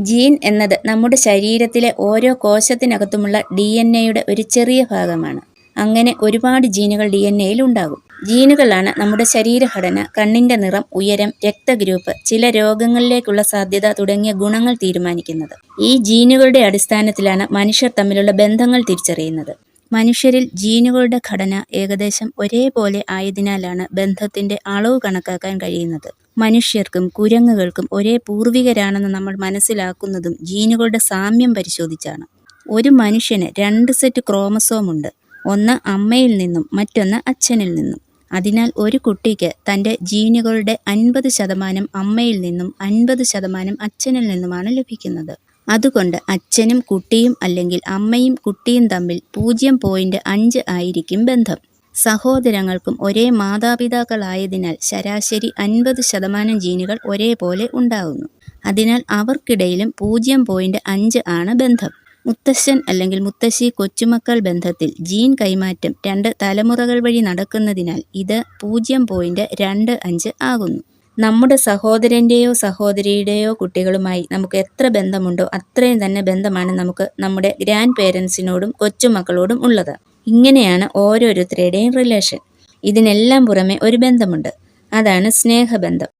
Gene എന്നത് നമ്മുടെ ശരീരത്തിലെ ഓരോ കോശത്തിനകത്തുമുള്ള ഡി എൻ എയുടെ ഒരു ചെറിയ ഭാഗമാണ്. അങ്ങനെ ഒരുപാട് ജീനുകൾ ഡി എൻ എയിൽ ഉണ്ടാകും. ജീനുകളാണ് നമ്മുടെ ശരീരഘടന കണ്ണിന്റെ നിറം ഉയരം രക്തഗ്രൂപ്പ് ചില രോഗങ്ങളിലേക്കുള്ള സാധ്യത തുടങ്ങിയ ഗുണങ്ങൾ തീരുമാനിക്കുന്നത്. ഈ ജീനുകളുടെ അടിസ്ഥാനത്തിലാണ് മനുഷ്യർ തമ്മിലുള്ള ബന്ധങ്ങൾ തിരിച്ചറിയുന്നത്. മനുഷ്യരിൽ ജീനുകളുടെ ഘടന ഏകദേശം ഒരേപോലെ ആയതിനാലാണ് ബന്ധത്തിന്റെ അളവ് കണക്കാക്കാൻ കഴിയുന്നത്. മനുഷ്യർക്കും കുരങ്ങുകൾക്കും ഒരേ പൂർവികരാണെന്ന് നമ്മൾ മനസ്സിലാക്കുന്നതും ജീനുകളുടെ സാമ്യം പരിശോധിച്ചാണ്. ഒരു മനുഷ്യന് രണ്ട് സെറ്റ് ക്രോമസോം ഉണ്ട് ഒന്ന് അമ്മയിൽ നിന്നും മറ്റൊന്ന് അച്ഛനിൽ നിന്നും. അതിനാൽ ഒരു കുട്ടിക്ക് തന്റെ ജീനുകളുടെ അൻപത് ശതമാനം അമ്മയിൽ നിന്നും അൻപത് ശതമാനം അച്ഛനിൽ നിന്നുമാണ് ലഭിക്കുന്നത്. അതുകൊണ്ട് അച്ഛനും കുട്ടിയും അല്ലെങ്കിൽ അമ്മയും കുട്ടിയും തമ്മിൽ പൂജ്യം പോയിന്റ് അഞ്ച് ആയിരിക്കും ബന്ധം. സഹോദരങ്ങൾക്കും ഒരേ മാതാപിതാക്കളായതിനാൽ ശരാശരി അൻപത് ശതമാനം ജീനുകൾ ഒരേപോലെ ഉണ്ടാകുന്നു അതിനാൽ അവർക്കിടയിലും പൂജ്യം പോയിന്റ് അഞ്ച് ആണ് ബന്ധം. മുത്തശ്ശൻ അല്ലെങ്കിൽ മുത്തശ്ശി കൊച്ചുമക്കൾ ബന്ധത്തിൽ ജീൻ കൈമാറ്റം രണ്ട് തലമുറകൾ വഴി നടക്കുന്നതിനാൽ ഇത് പൂജ്യം പോയിന്റ് രണ്ട് അഞ്ച് ആകുന്നു. നമ്മുടെ സഹോദരന്റെയോ സഹോദരിയുടെയോ കുട്ടികളുമായി നമുക്ക് എത്ര ബന്ധമുണ്ടോ അത്രയും തന്നെ ബന്ധമാണ് നമുക്ക് നമ്മുടെ ഗ്രാൻഡ് പേരൻസിനോടും കൊച്ചുമക്കളോടും ഉള്ളത്. ഇങ്ങനെയാണ് ഓരോരുത്തരുടെയും റിലേഷൻ ഇതിനെല്ലാം പുറമെ ഒരു ബന്ധമുണ്ട്. അതാണ് സ്നേഹബന്ധം.